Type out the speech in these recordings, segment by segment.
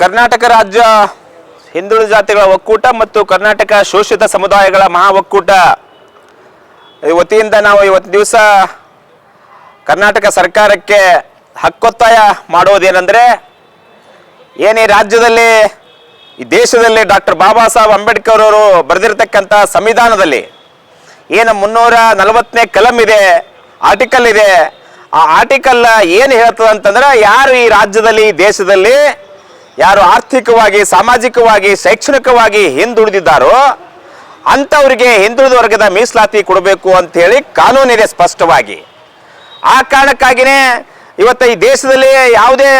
ಕರ್ನಾಟಕ ರಾಜ್ಯ ಹಿಂದುಳಿದ ಜಾತಿಗಳ ಒಕ್ಕೂಟ ಮತ್ತು ಕರ್ನಾಟಕ ಶೋಷಿತ ಸಮುದಾಯಗಳ ಮಹಾ ಒಕ್ಕೂಟ. ಈ ವತಿಯಿಂದ ನಾವು ಇವತ್ತು ದಿವಸ ಕರ್ನಾಟಕ ಸರ್ಕಾರಕ್ಕೆ ಹಕ್ಕೊತ್ತಾಯ ಮಾಡೋದೇನೆಂದರೆ ಏನೇ ರಾಜ್ಯದಲ್ಲಿ, ಈ ದೇಶದಲ್ಲಿ ಡಾಕ್ಟರ್ ಬಾಬಾ ಸಾಹೇಬ್ ಅಂಬೇಡ್ಕರ್ ಅವರು ಬರೆದಿರತಕ್ಕಂಥ ಸಂವಿಧಾನದಲ್ಲಿ ಏನು ಮುನ್ನೂರ ನಲವತ್ತನೇ ಕಲಂ ಇದೆ, ಆರ್ಟಿಕಲ್ ಇದೆ, ಆ ಆರ್ಟಿಕಲ್ ಏನು ಹೇಳ್ತದೆ ಅಂತಂದ್ರೆ ಯಾರು ಈ ರಾಜ್ಯದಲ್ಲಿ, ದೇಶದಲ್ಲಿ ಯಾರು ಆರ್ಥಿಕವಾಗಿ, ಸಾಮಾಜಿಕವಾಗಿ, ಶೈಕ್ಷಣಿಕವಾಗಿ ಹಿಂದುಳಿದಿದ್ದಾರೋ ಅಂಥವರಿಗೆ ಹಿಂದುಳಿದ ವರ್ಗದ ಮೀಸಲಾತಿ ಕೊಡಬೇಕು ಅಂತೇಳಿ ಕಾನೂನಿದೆ ಸ್ಪಷ್ಟವಾಗಿ. ಆ ಕಾರಣಕ್ಕಾಗಿನೇ ಇವತ್ತು ಈ ದೇಶದಲ್ಲಿ ಯಾವುದೇ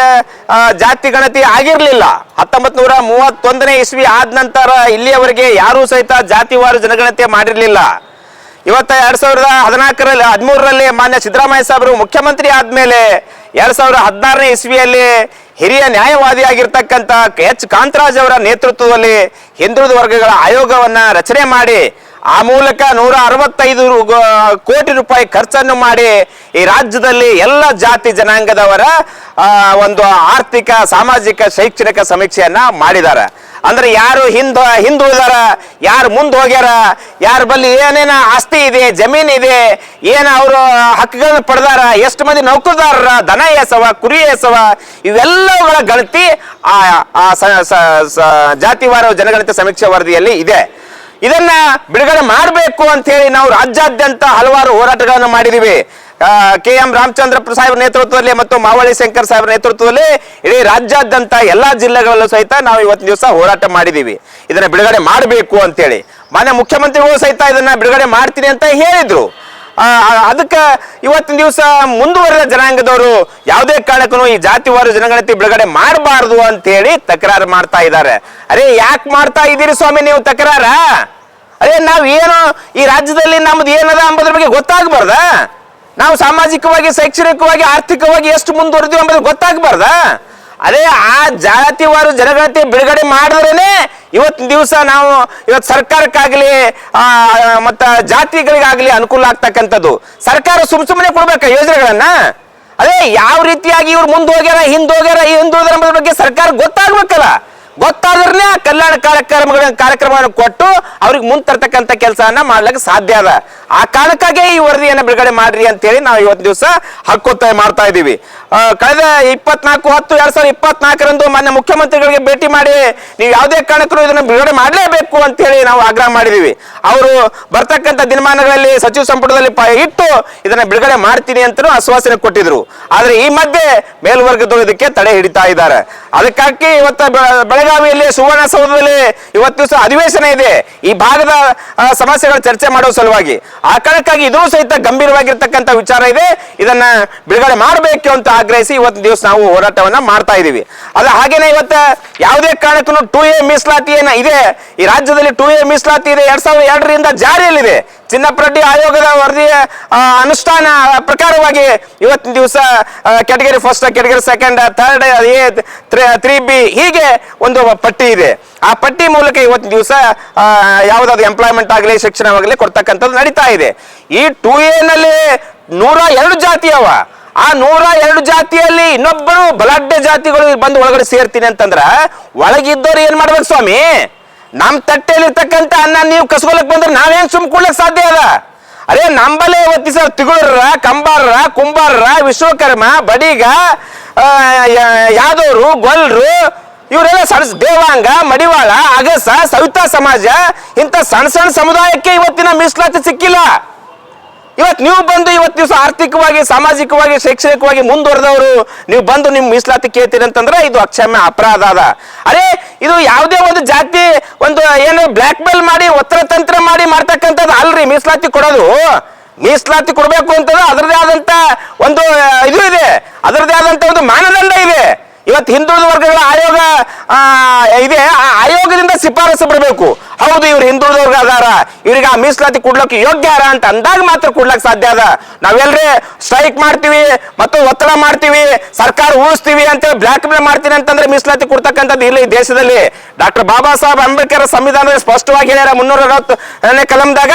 ಜಾತಿ ಗಣತಿ ಆಗಿರಲಿಲ್ಲ. ಹತ್ತೊಂಬತ್ತು ನೂರ ಮೂವತ್ತೊಂದನೇ ಇಸ್ವಿ ಆದ ನಂತರ ಇಲ್ಲಿಯವರೆಗೆ ಯಾರೂ ಸಹಿತ ಜಾತಿವಾರು ಜನಗಣತಿ ಮಾಡಿರಲಿಲ್ಲ. ಇವತ್ತ ಎರಡ್ ಸಾವಿರದ ಹದಿನಾಲ್ಕರಲ್ಲಿ, ಹದಿಮೂರರಲ್ಲಿ ಮಾನ್ಯ ಸಿದ್ದರಾಮಯ್ಯ ಸಾಹೇಬರು ಮುಖ್ಯಮಂತ್ರಿ ಆದ್ಮೇಲೆ ಎರಡ್ ಸಾವಿರದ ಹದಿನಾರನೇ ಇಸ್ವಿಯಲ್ಲಿ ಹಿರಿಯ ನ್ಯಾಯವಾದಿಯಾಗಿರ್ತಕ್ಕಂಥ ಎಚ್ ಕಾಂತರಾಜ್ ಅವರ ನೇತೃತ್ವದಲ್ಲಿ ಹಿಂದುಳಿದ ವರ್ಗಗಳ ಆಯೋಗವನ್ನ ರಚನೆ ಮಾಡಿ, ಆ ಮೂಲಕ ನೂರ ಅರವತ್ತೈದು ಕೋಟಿ ರೂಪಾಯಿ ಖರ್ಚನ್ನು ಮಾಡಿ ಈ ರಾಜ್ಯದಲ್ಲಿ ಎಲ್ಲ ಜಾತಿ ಜನಾಂಗದವರ ಒಂದು ಆರ್ಥಿಕ, ಸಾಮಾಜಿಕ, ಶೈಕ್ಷಣಿಕ ಸಮೀಕ್ಷೆಯನ್ನ ಮಾಡಿದ್ದಾರೆ. ಅಂದ್ರೆ ಯಾರು ಹಿಂದ, ಹಿಂದುಳಿದಾರ, ಯಾರು ಮುಂದೆ ಹೋಗ್ಯಾರ, ಯಾರ ಬಲ್ಲಿ ಏನೇನ ಆಸ್ತಿ ಇದೆ, ಜಮೀನ್ ಇದೆ, ಏನ ಅವರು ಹಕ್ಕುಗಳನ್ನ ಪಡೆದಾರ, ಎಷ್ಟು ಮಂದಿ ನೌಕರದಾರರ, ದನ ಎಸವ, ಕುರಿ ಎಸವ, ಇವೆಲ್ಲವುಗಳ ಗಣತಿ ಆ ಜಾತಿವಾರ ಜನಗಣತಿ ಸಮೀಕ್ಷೆ ವರದಿಯಲ್ಲಿ ಇದೆ. ಇದನ್ನ ಬಿಡುಗಡೆ ಮಾಡಬೇಕು ಅಂತ ಹೇಳಿ ನಾವು ರಾಜ್ಯಾದ್ಯಂತ ಹಲವಾರು ಹೋರಾಟಗಳನ್ನು ಮಾಡಿದೀವಿ. ಕೆ ಎಂ ರಾಮಚಂದ್ರ ಸಾಹೇಬ್ ನೇತೃತ್ವದಲ್ಲಿ ಮತ್ತು ಮಾವಳಿ ಶಂಕರ್ ಸಾಹೇಬ್ ನೇತೃತ್ವದಲ್ಲಿ ಇಡೀ ರಾಜ್ಯಾದ್ಯಂತ ಎಲ್ಲಾ ಜಿಲ್ಲೆಗಳಲ್ಲೂ ಸಹಿತ ನಾವು ಇವತ್ತಿನ ದಿವಸ ಹೋರಾಟ ಮಾಡಿದೀವಿ ಇದನ್ನ ಬಿಡುಗಡೆ ಮಾಡಬೇಕು ಅಂತೇಳಿ. ಮಾನ್ಯ ಮುಖ್ಯಮಂತ್ರಿಗಳು ಸಹಿತ ಇದನ್ನ ಬಿಡುಗಡೆ ಮಾಡ್ತೀನಿ ಅಂತ ಹೇಳಿದ್ರು. ಅದಕ್ಕೆ ಇವತ್ತಿನ ದಿವಸ ಮುಂದುವರೆದ ಜನಾಂಗದವರು ಯಾವುದೇ ಕಾರಣಕ್ಕೂ ಈ ಜಾತಿವಾರು ಜನಗಣತಿ ಬಿಡುಗಡೆ ಮಾಡಬಾರದು ಅಂತೇಳಿ ತಕರಾರು ಮಾಡ್ತಾ ಇದ್ದಾರೆ. ಅರೆ, ಯಾಕೆ ಮಾಡ್ತಾ ಇದ್ದೀರಿ ಸ್ವಾಮಿ ನೀವು ತಕರಾರ? ಅದೇ ನಾವು ಏನು ಈ ರಾಜ್ಯದಲ್ಲಿ ನಮ್ದು ಏನದ ಅಂಬೋದ್ರ ಬಗ್ಗೆ ಗೊತ್ತಾಗಬಾರ್ದ? ನಾವು ಸಾಮಾಜಿಕವಾಗಿ, ಶೈಕ್ಷಣಿಕವಾಗಿ, ಆರ್ಥಿಕವಾಗಿ ಎಷ್ಟು ಮುಂದುವರೆದಿವಿ ಅಂಬುದು ಗೊತ್ತಾಗಬಾರ್ದ? ಅದೇ ಆ ಜಾತಿವಾರು ಜನಗಣತಿ ಬಿಡುಗಡೆ ಮಾಡಿದ್ರೇನೆ ಇವತ್ತು ದಿವಸ ನಾವು ಇವತ್ತು ಸರ್ಕಾರಕ್ಕಾಗಲಿ ಮತ್ತ ಜಾತಿಗಳಿಗಾಗಲಿ ಅನುಕೂಲ ಆಗ್ತಕ್ಕಂಥದ್ದು. ಸರ್ಕಾರ ಸುಮ್ ಸುಮ್ಮನೆ ಕೊಡ್ಬೇಕ ಯೋಜನೆಗಳನ್ನ? ಅದೇ ಯಾವ ರೀತಿಯಾಗಿ ಇವ್ರು ಮುಂದೆ ಹೋಗ್ಯಾರ ಹಿಂದೆ ಹೋಗ್ಯಾರ ಬಗ್ಗೆ ಸರ್ಕಾರ ಗೊತ್ತಾಗ್ಬೇಕಲ್ಲ. ಗೊತ್ತಾದ್ರೆ ಆ ಕಲ್ಯಾಣ ಕಾರ್ಯಕ್ರಮಗಳ ಕಾರ್ಯಕ್ರಮವನ್ನು ಕೊಟ್ಟು ಅವ್ರಿಗೆ ಮುಂದ್ ತರ್ತಕ್ಕಂಥ ಕೆಲಸವನ್ನ ಮಾಡ್ಲಿಕ್ಕೆ ಸಾಧ್ಯ ಅದ. ಆ ಕಾರಣಕ್ಕಾಗಿ ಈ ವರದಿಯನ್ನು ಬಿಡುಗಡೆ ಮಾಡ್ರಿ ಅಂತೇಳಿ ನಾವು ಇವತ್ತು ದಿವಸ ಹಕ್ಕೊತ್ತಾಯ ಮಾಡ್ತಾ ಇದ್ದೀವಿ. ಕಳೆದ ಇಪ್ಪತ್ನಾಲ್ಕು, ಹತ್ತು, ಎರಡ್ ಸಾವಿರದ ಇಪ್ಪತ್ನಾಲ್ಕರಂದು ಮಾನ್ಯ ಮುಖ್ಯಮಂತ್ರಿಗಳಿಗೆ ಭೇಟಿ ಮಾಡಿ ನೀವು ಯಾವುದೇ ಕಾರಣಕ್ಕೂ ಇದನ್ನು ಬಿಡುಗಡೆ ಮಾಡಲೇಬೇಕು ಅಂತೇಳಿ ನಾವು ಆಗ್ರಹ ಮಾಡಿದೀವಿ ಅವರು ಬರ್ತಕ್ಕಂಥ ದಿನಮಾನಗಳಲ್ಲಿ ಸಚಿವ ಸಂಪುಟದಲ್ಲಿ ಇಟ್ಟು ಇದನ್ನ ಬಿಡುಗಡೆ ಮಾಡ್ತೀನಿ ಅಂತಲೂ ಆಶ್ವಾಸನೆ ಕೊಟ್ಟಿದ್ರು. ಆದರೆ ಈ ಮಧ್ಯೆ ಮೇಲ್ವರ್ಗದವರು ಇದಕ್ಕೆ ತಡೆ ಹಿಡಿತಾ ಇದ್ದಾರೆ. ಅದಕ್ಕಾಗಿ ಇವತ್ತ ಬೆಳಗಾವಿಯಲ್ಲಿ ಬೆಳಗಾವಿಯಲ್ಲಿ ಸುವರ್ಣಸೌಧದಲ್ಲಿ ಇವತ್ತು ದಿವಸ ಅಧಿವೇಶನ ಇದೆ. ಈ ಭಾಗದ ಸಮಸ್ಯೆಗಳ ಚರ್ಚೆ ಮಾಡುವ ಸಲುವಾಗಿ. ಆ ಕಾರಣಕ್ಕಾಗಿ ಇದೂ ಸಹಿತ ಗಂಭೀರವಾಗಿರ್ತಕ್ಕಂಥ ವಿಚಾರ ಇದೆ. ಇದನ್ನ ಬಿಡುಗಡೆ ಮಾಡಬೇಕು ಅಂತ ಆಗ್ರಹಿಸಿ ಇವತ್ತು ದಿವಸ ನಾವು ಹೋರಾಟವನ್ನ ಮಾಡ್ತಾ ಇದೀವಿ. ಅದ ಹಾಗೇನೆ ಇವತ್ತು ಯಾವುದೇ ಕಾರಣಕ್ಕೂ ಟೂ ಎ ಮೀಸಲಾತಿ ಏನ ಇದೆ. ಈ ರಾಜ್ಯದಲ್ಲಿ ಟೂ ಎ ಮೀಸಲಾತಿ ಇದೆ, ಎರಡ್ ಸಾವಿರದ ಎರಡರಿಂದ ಜಾರಿಯಲ್ಲಿದೆ. ಚಿನ್ನಪ್ರಡ್ಡಿ ಆಯೋಗದ ವರದಿಯ ಅನುಷ್ಠಾನ ಪ್ರಕಾರವಾಗಿ ಇವತ್ತಿನ ದಿವಸ category first category second third A three B ಹೀಗೆ ಒಂದು ಪಟ್ಟಿ ಇದೆ. ಆ ಪಟ್ಟಿ ಮೂಲಕ ಇವತ್ತಿನ ದಿವಸ ಯಾವುದಾದ್ರು ಎಂಪ್ಲಾಯ್ಮೆಂಟ್ ಆಗಲಿ, ಶಿಕ್ಷಣವಾಗಲಿ ಕೊಡ್ತಕ್ಕಂಥದ್ದು ನಡೀತಾ ಇದೆ. ಈ ಟೂ ನಲ್ಲಿ ನೂರ ಎರಡು ಜಾತಿ ಅವ. ಆ ನೂರ ಎರಡು ಜಾತಿಯಲ್ಲಿ ಇನ್ನೊಬ್ಬರು ಬಲಾಢ್ಯ ಜಾತಿಗಳು ಬಂದು ಒಳಗಡೆ ಸೇರ್ತೀನಿ ಅಂತಂದ್ರ ಒಳಗಿದ್ದವ್ರು ಏನ್ ಮಾಡ್ಬೇಕು ಸ್ವಾಮಿ? ನಮ್ ತಟ್ಟೆಯಲ್ಲಿರ್ತಕ್ಕಂಥ ಅನ್ನ ನೀವು ಕಸ್ಕೊಳಕ್ ಬಂದ್ರೆ ನಾವೇನ್ ಸುಮ್ ಕೊಡ್ಲಿಕ್ ಸಾಧ್ಯ ಅದ? ಅದೇ ನಂಬಲೇ ಇವತ್ತಿ ಸರ್ ಕಂಬಾರರ, ಕುಂಬಾರರ, ವಿಶ್ವಕರ್ಮ, ಬಡಿಗ ಯಾದವರು, ಗೊಲ್ರು, ಇವರೆಲ್ಲ ಸಣ್ ದೇವಾಂಗ, ಮಡಿವಾಳ, ಅಗಸ, ಸವಿತಾ ಸಮಾಜ, ಇಂಥ ಸಣ್ಣ ಸಣ್ಣ ಸಮುದಾಯಕ್ಕೆ ಇವತ್ತಿನ ಮೀಸಲಾತಿ ಸಿಕ್ಕಿಲ್ಲ. ಇವತ್ತು ನೀವು ಬಂದು ಇವತ್ತು ದಿವಸ ಆರ್ಥಿಕವಾಗಿ, ಸಾಮಾಜಿಕವಾಗಿ, ಶೈಕ್ಷಣಿಕವಾಗಿ ಮುಂದುವರೆದವರು, ನೀವು ಬಂದು ನಿಮ್ಮ ಮೀಸಲಾತಿ ಕೇಳ್ತೀರಿ ಅಂತಂದ್ರೆ ಇದು ಅಕ್ಷಮ್ಯ ಅಪರಾಧ ಅದ. ಅರೆ, ಇದು ಯಾವುದೇ ಒಂದು ಜಾತಿ ಒಂದು ಏನು ಬ್ಲ್ಯಾಕ್ ಮೇಲ್ ಮಾಡಿ ಒತ್ತರ ತಂತ್ರ ಮಾಡಿ ಮಾಡ್ತಕ್ಕಂಥದ್ದು ಅಲ್ರಿ, ಮೀಸಲಾತಿ ಕೊಡೋದು. ಮೀಸಲಾತಿ ಕೊಡಬೇಕು ಅಂತಂದ್ರೆ ಅದರದೇ ಆದಂತ ಒಂದು ಇದು ಇದೆ. ಅದರದೇ ಆದಂತ ಒಂದು ಮಾನದಂಡ ಇದೆ. ಇವತ್ತು ಹಿಂದುಳಿದ ವರ್ಗಗಳ ಆಯೋಗ ಇದೆ. ಆ ಆಯೋಗದಿಂದ ಶಿಫಾರಸು ಬರಬೇಕು ಹೌದು, ಇವ್ರು ಹಿಂದುಳಿದವ್ರಿಗೆ ಅದಾರ ಇವ್ರಿಗೆ ಆ ಮೀಸಲಾತಿ ಕೊಡ್ಲಕ್ಕೆ ಯೋಗ್ಯ ಅರ ಅಂತ ಅಂದಾಗ ಮಾತ್ರ ಕೊಡ್ಲಕ್ಕೆ ಸಾಧ್ಯ ಅದ. ನಾವೆಲ್ರಿ ಸ್ಟ್ರೈಕ್ ಮಾಡ್ತೀವಿ ಮತ್ತು ಒತ್ತಡ ಮಾಡ್ತೀವಿ, ಸರ್ಕಾರ ಉಳಿಸ್ತೀವಿ ಅಂತೇಳಿ ಬ್ಲಾಕ್ ಮೇಲ್ ಮಾಡ್ತೀನಿ ಅಂತಂದ್ರೆ ಮೀಸಲಾತಿ ಕೊಡ್ತಕ್ಕಂಥದ್ದು ಇಲ್ಲ ಈ ದೇಶದಲ್ಲಿ. ಡಾಕ್ಟರ್ ಬಾಬಾ ಸಾಹೇಬ್ ಅಂಬೇಡ್ಕರ್ ಸಂವಿಧಾನದಲ್ಲಿ ಸ್ಪಷ್ಟವಾಗಿ ಹೇಳ್ಯಾರ, ಮುನ್ನೂರ ಅರವತ್ತನೇ ಕಲಂದಾಗ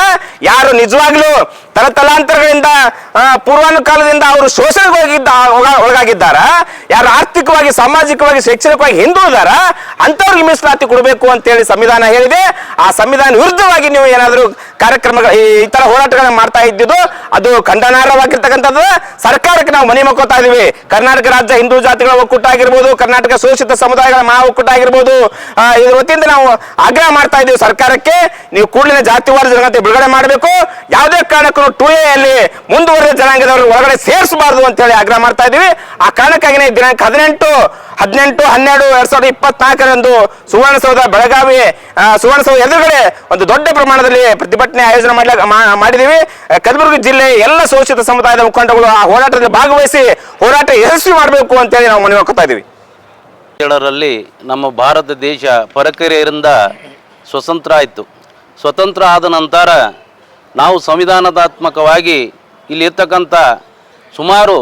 ಯಾರು ನಿಜವಾಗ್ಲೂ ತಲತಲಾಂತರಗಳಿಂದ ಪೂರ್ವಾನು ಕಾಲದಿಂದ ಅವರು ಶೋಷಣೆಗೆ ಹೋಗಿದ್ದ ಒಳ- ಒಳಗಾಗಿದ್ದಾರ. ಯಾರು ಆರ್ಥಿಕವಾಗಿ, ಸಾಮಾಜಿಕವಾಗಿ, ಶೈಕ್ಷಣಿಕವಾಗಿ ಹಿಂದುಳಿದಾರ ಅಂತವ್ರಿಗೆ ಮೀಸಲಾತಿ ಕೊಡಬೇಕು ಅಂತೇಳಿ ಸಂವಿಧಾನ ಹೇಳಿದೆ. ಆ ಸಂವಿಧಾನ ವಿರುದ್ಧವಾಗಿ ನೀವು ಏನಾದರೂ ಕಾರ್ಯಕ್ರಮಗಳು, ಈ ತರ ಹೋರಾಟಗಳನ್ನ ಮಾಡ್ತಾ ಇದ್ದಿದ್ದು, ಅದು ಖಂಡನಾರ್ಹವಾಗಿರ್ತಕ್ಕಂಥದ್ದು. ಸರ್ಕಾರಕ್ಕೆ ನಾವು ಮನೆ ಮಕ್ಕೋತಾ ಇದೀವಿ ಕರ್ನಾಟಕ ರಾಜ್ಯ ಹಿಂದೂ ಜಾತಿಗಳ ಒಕ್ಕೂಟ ಆಗಿರ್ಬೋದು, ಕರ್ನಾಟಕ ಶೋಷಿತ ಸಮುದಾಯಗಳ ಮಹಾ ಒಕ್ಕೂಟ ಆಗಿರ್ಬೋದು ಇದ್ರ ವತಿಯಿಂದ ನಾವು ಆಗ್ರಹ ಮಾಡ್ತಾ ಇದ್ದೀವಿ ಸರ್ಕಾರಕ್ಕೆ. ನೀವು ಕೂಡಲೇ ಜಾತಿವಾರ ಜನತೆ ಬಿಡುಗಡೆ ಮಾಡಬೇಕು. ಯಾವುದೇ ಕಾರಣಕ್ಕೂ ಟೂ ಎ ಅಲ್ಲಿ ಮುಂದುವರೆದ ಜನಾಂಗದವರನ್ನು ಒಳಗಡೆ ಸೇರಿಸಬಾರದು ಅಂತ ಹೇಳಿ ಆಗ್ರಹ ಮಾಡ್ತಾ ಇದೀವಿ ಆ ಕಾರಣಕ್ಕಾಗಿನೇ ದಿನಾಂಕ ಹದಿನೆಂಟು ಹದಿನೆಂಟು, ಹನ್ನೆರಡು, ಎರಡ್ ಸಾವಿರದ ಇಪ್ಪತ್ನಾಲ್ಕರಂದು ಸುವರ್ಣಸೌಧ, ಬೆಳಗಾವಿ ಸುವರ್ಣಸೌಧ ಎದುರುಗಡೆ ಒಂದು ದೊಡ್ಡ ಪ್ರಮಾಣದಲ್ಲಿ ಪ್ರತಿಭಟನೆ ಆಯೋಜನೆ ಮಾಡ್ಲಿಕ್ಕೆ ಮಾಡಿದೀವಿ. ಕಲಬುರಗಿ ಜಿಲ್ಲೆ ಎಲ್ಲ ಶೋಷಿತ ಸಮುದಾಯದ ಮುಖಂಡಗಳು ಆ ಹೋರಾಟದಲ್ಲಿ ಭಾಗವಹಿಸಿ ಹೋರಾಟ ಯಶಸ್ವಿ ಮಾಡಬೇಕು ಅಂತೇಳಿ ನಾವು ಮನವಿ ಹಾಕೋತಾ ಇದೀವಿ ನಮ್ಮ ಭಾರತ ದೇಶ ಪರಕೀಯರಿಂದ ಸ್ವತಂತ್ರ ಆಯಿತು. ಸ್ವತಂತ್ರ ಆದ ನಂತರ ನಾವು ಸಂವಿಧಾನಾತ್ಮಕವಾಗಿ ಇಲ್ಲಿ ಇರ್ತಕ್ಕಂಥ ಸುಮಾರು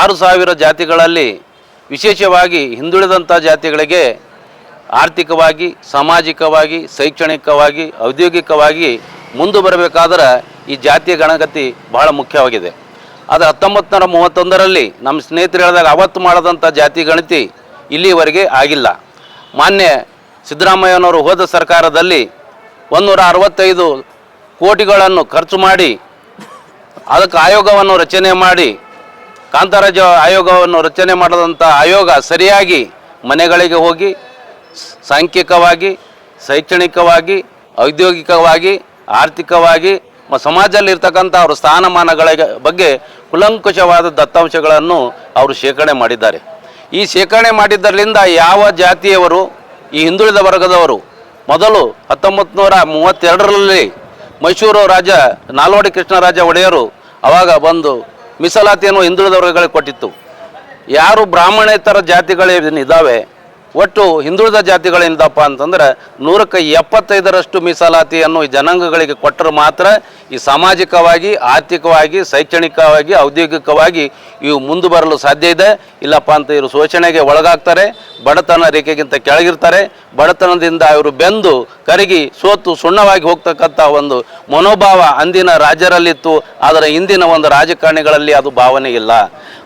ಆರು ಸಾವಿರ ಜಾತಿಗಳಲ್ಲಿ ವಿಶೇಷವಾಗಿ ಹಿಂದುಳಿದಂಥ ಜಾತಿಗಳಿಗೆ ಆರ್ಥಿಕವಾಗಿ, ಸಾಮಾಜಿಕವಾಗಿ, ಶೈಕ್ಷಣಿಕವಾಗಿ, ಔದ್ಯೋಗಿಕವಾಗಿ ಮುಂದೆ ಬರಬೇಕಾದ್ರೆ ಈ ಜಾತಿಯ ಗಣಗತಿ ಬಹಳ ಮುಖ್ಯವಾಗಿದೆ. ಆದರೆ ಹತ್ತೊಂಬತ್ತು ನೂರ ಮೂವತ್ತೊಂದರಲ್ಲಿ ನಮ್ಮ ಸ್ನೇಹಿತರು ಹೇಳಿದಾಗ ಅವತ್ತು ಮಾಡದಂಥ ಜಾತಿ ಗಣತಿ ಇಲ್ಲಿವರೆಗೆ ಆಗಿಲ್ಲ. ಮಾನ್ಯ ಸಿದ್ದರಾಮಯ್ಯನವರು ಹೋದ ಸರ್ಕಾರದಲ್ಲಿ ಒಂದೂರ ಅರವತ್ತೈದು ಕೋಟಿಗಳನ್ನು ಖರ್ಚು ಮಾಡಿ ಅದಕ್ಕೆ ಆಯೋಗವನ್ನು ರಚನೆ ಮಾಡಿ, ಕಾಂತರಾಜ ಆಯೋಗವನ್ನು ರಚನೆ ಮಾಡಿದಂಥ ಆಯೋಗ ಸರಿಯಾಗಿ ಮನೆಗಳಿಗೆ ಹೋಗಿ, ಸಾಂಖ್ಯಿಕವಾಗಿ, ಶೈಕ್ಷಣಿಕವಾಗಿ, ಔದ್ಯೋಗಿಕವಾಗಿ, ಆರ್ಥಿಕವಾಗಿ ಸಮಾಜದಲ್ಲಿರ್ತಕ್ಕಂಥ ಅವರ ಸ್ಥಾನಮಾನಗಳ ಬಗ್ಗೆ ಕುಲಂಕುಷವಾದ ದತ್ತಾಂಶಗಳನ್ನು ಅವರು ಶೇಖರಣೆ ಮಾಡಿದ್ದಾರೆ. ಈ ಶೇಖರಣೆ ಮಾಡಿದ್ದರಿಂದ ಯಾವ ಜಾತಿಯವರು, ಈ ಹಿಂದುಳಿದ ವರ್ಗದವರು, ಮೊದಲು ಹತ್ತೊಂಬತ್ತು ನೂರ ಮೂವತ್ತೆರಡರಲ್ಲಿ ಮೈಸೂರು ರಾಜ ನಾಲ್ವಡಿ ಕೃಷ್ಣರಾಜ ಒಡೆಯರು ಅವಾಗ ಬಂದು ಮೀಸಲಾತಿಯನ್ನು ಹಿಂದುಳಿದ ವರ್ಗಗಳಿಗೆ ಕೊಟ್ಟಿತ್ತು. ಯಾರು ಬ್ರಾಹ್ಮಣೇತರ ಜಾತಿಗಳೇನಿದ್ದಾವೆ ಒಟ್ಟು ಹಿಂದುಳಿದ ಜಾತಿಗಳೇನಿದಪ್ಪ ಅಂತಂದ್ರೆ ನೂರಕ್ಕೆ ಎಪ್ಪತ್ತೈದರಷ್ಟು ಮೀಸಲಾತಿಯನ್ನು ಈ ಜನಾಂಗಗಳಿಗೆ ಕೊಟ್ಟರೆ ಮಾತ್ರ ಈ ಸಾಮಾಜಿಕವಾಗಿ, ಆರ್ಥಿಕವಾಗಿ, ಶೈಕ್ಷಣಿಕವಾಗಿ, ಔದ್ಯೋಗಿಕವಾಗಿ ಇವು ಮುಂದೆ ಬರಲು ಸಾಧ್ಯ ಇದೆ. ಇಲ್ಲಪ್ಪ ಅಂತ ಇವರು ಶೋಷಣೆಗೆ ಒಳಗಾಗ್ತಾರೆ. ಬಡತನ ರೇಖೆಗಿಂತ ಕೆಳಗಿರ್ತಾರೆ. ಬಡತನದಿಂದ ಇವರು ಬೆಂದು ಕರಗಿ ಸೋತು ಸುಣ್ಣವಾಗಿ ಹೋಗ್ತಕ್ಕಂಥ ಒಂದು ಮನೋಭಾವ ಅಂದಿನ ರಾಜರಲ್ಲಿತ್ತು. ಆದರೆ ಇಂದಿನ ಒಂದು ರಾಜಕಾರಣಿಗಳಲ್ಲಿ ಅದು ಭಾವನೆ ಇಲ್ಲ.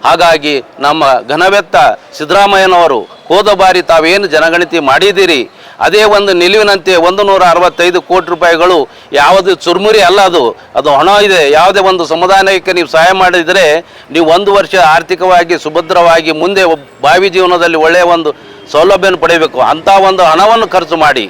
ಹಾಗಾಗಿ ನಮ್ಮ ಘನವೆತ್ತ ಸಿದ್ದರಾಮಯ್ಯನವರು ಹೋದ ಬಾರಿ ತಾವೇನು ಜನಗಣತಿ ಮಾಡಿದ್ದೀರಿ? ಅದೇ ಒಂದು ನಿಲುವಿನಂತೆ ಒಂದು ನೂರ ಅರವತ್ತೈದು ಕೋಟಿ ರೂಪಾಯಿಗಳು ಯಾವುದು ಚುರುಮುರಿ ಅಲ್ಲ ಅದು. ಅದು ಹಣ ಇದೆ. ಯಾವುದೇ ಒಂದು ಸಮುದಾಯಕ್ಕೆ ನೀವು ಸಹಾಯ ಮಾಡಿದರೆ ನೀವು ಒಂದು ವರ್ಷ ಆರ್ಥಿಕವಾಗಿ ಸುಭದ್ರವಾಗಿ ಮುಂದೆ ಭಾವಿ ಜೀವನದಲ್ಲಿ ಒಳ್ಳೆಯ ಒಂದು ಸೌಲಭ್ಯವನ್ನು ಪಡೆಯಬೇಕು. ಅಂಥ ಒಂದು ಹಣವನ್ನು ಖರ್ಚು ಮಾಡಿ.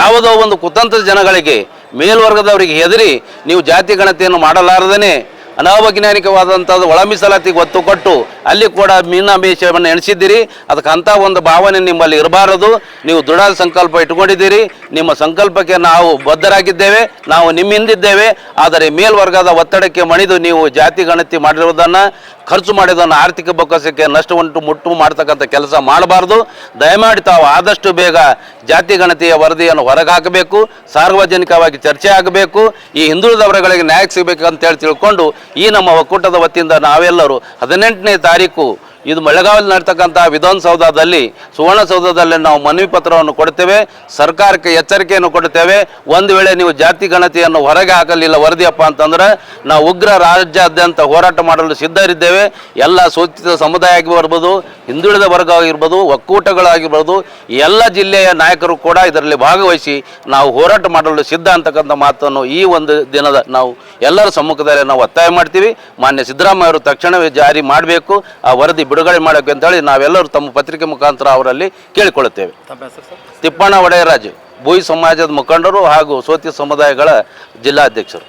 ಯಾವುದೋ ಒಂದು ಕುತಂತ್ರ ಜನಗಳಿಗೆ ಮೇಲ್ವರ್ಗದವರಿಗೆ ಹೆದರಿ ನೀವು ಜಾತಿ ಗಣತಿಯನ್ನು ಮಾಡಲಾರದೇ ಅನವೈಜ್ಞಾನಿಕವಾದಂಥದ್ದು ಒಳ ಮೀಸಲಾತಿಗೆ ಒತ್ತು ಕೊಟ್ಟು ಅಲ್ಲಿ ಕೂಡ ಮೀನಾಮೇಷವನ್ನು ಎಣಿಸಿದ್ದೀರಿ. ಅದಕ್ಕೆ ಅಂಥ ಒಂದು ಭಾವನೆ ನಿಮ್ಮಲ್ಲಿ ಇರಬಾರದು. ನೀವು ದೃಢ ಸಂಕಲ್ಪ ಇಟ್ಕೊಂಡಿದ್ದೀರಿ ನಿಮ್ಮ ಸಂಕಲ್ಪಕ್ಕೆ ನಾವು ಬದ್ಧರಾಗಿದ್ದೇವೆ. ನಾವು ನಿಮ್ಮ ಹಿಂದಿದ್ದೇವೆ ಆದರೆ ಮೇಲ್ವರ್ಗದ ಒತ್ತಡಕ್ಕೆ ಮಣಿದು ನೀವು ಜಾತಿ ಗಣತಿ ಮಾಡಿರುವುದನ್ನು, ಖರ್ಚು ಮಾಡಿದನ್ನು ಆರ್ಥಿಕ ಬೊಕ್ಕಸಕ್ಕೆ ನಷ್ಟವುಂಟು ಮುಟ್ಟು ಮಾಡ್ತಕ್ಕಂಥ ಕೆಲಸ ಮಾಡಬಾರ್ದು. ದಯಮಾಡಿ ತಾವು ಆದಷ್ಟು ಬೇಗ ಜಾತಿ ಗಣತಿಯ ವರದಿಯನ್ನು ಹೊರಗೆ ಹಾಕಬೇಕು ಸಾರ್ವಜನಿಕವಾಗಿ ಚರ್ಚೆ ಆಗಬೇಕು. ಈ ಹಿಂದುಳಿದವರಗಳಿಗೆ ನ್ಯಾಯ ಸಿಗಬೇಕು ಅಂತೇಳಿ ತಿಳ್ಕೊಂಡು ಈ ನಮ್ಮ ಒಕ್ಕೂಟದ ವತಿಯಿಂದ ನಾವೆಲ್ಲರೂ ಹದಿನೆಂಟನೇ ತಾರೀಕು ಇದು ಮಳೆಗಾವಲ್ಲಿ ನಡ್ತಕ್ಕಂಥ ವಿಧಾನಸೌಧದಲ್ಲಿ, ಸುವರ್ಣಸೌಧದಲ್ಲಿ ನಾವು ಮನವಿ ಪತ್ರವನ್ನು ಕೊಡ್ತೇವೆ, ಸರ್ಕಾರಕ್ಕೆ ಎಚ್ಚರಿಕೆಯನ್ನು ಕೊಡ್ತೇವೆ. ಒಂದು ವೇಳೆ ನೀವು ಜಾತಿ ಗಣತಿಯನ್ನು ಹೊರಗೆ ಹಾಕಲಿಲ್ಲ ವರದಿಯಪ್ಪ ಅಂತಂದ್ರೆ ನಾವು ಉಗ್ರ ರಾಜ್ಯಾದ್ಯಂತ ಹೋರಾಟ ಮಾಡಲು ಸಿದ್ಧರಿದ್ದೇವೆ. ಎಲ್ಲ ಸೂಚಿತ ಸಮುದಾಯ ಆಗಿರ್ಬೋದು ಹಿಂದುಳಿದ ವರ್ಗ ಆಗಿರ್ಬೋದು ಒಕ್ಕೂಟಗಳಾಗಿರ್ಬೋದು, ಎಲ್ಲ ಜಿಲ್ಲೆಯ ನಾಯಕರು ಕೂಡ ಇದರಲ್ಲಿ ಭಾಗವಹಿಸಿ ನಾವು ಹೋರಾಟ ಮಾಡಲು ಸಿದ್ಧ ಅಂತಕ್ಕಂಥ ಮಾತನ್ನು ಈ ಒಂದು ದಿನದ ನಾವು ಎಲ್ಲರ ಸಮ್ಮುಖದಲ್ಲಿ ನಾವು ಒತ್ತಾಯ ಮಾಡ್ತೀವಿ. ಮಾನ್ಯ ಸಿದ್ದರಾಮಯ್ಯ ಅವರು ತಕ್ಷಣವೇ ಜಾರಿ ಮಾಡಬೇಕು. ಆ ವರದಿ ಬಿಡುಗಡೆ ಮಾಡಬೇಕು ಅಂತೇಳಿ ನಾವೆಲ್ಲರೂ ತಮ್ಮ ಪತ್ರಿಕೆ ಮುಖಾಂತರ ಅವರಲ್ಲಿ ಕೇಳಿಕೊಳ್ಳುತ್ತೇವೆ. ತಿಪ್ಪಣ್ಣ ಒಡೆಯರಾಜು ಭೂಯಿ ಸಮಾಜದ ಮುಖಂಡರು ಹಾಗೂ ಸೋತಿ ಸಮುದಾಯಗಳ ಜಿಲ್ಲಾಧ್ಯಕ್ಷರು.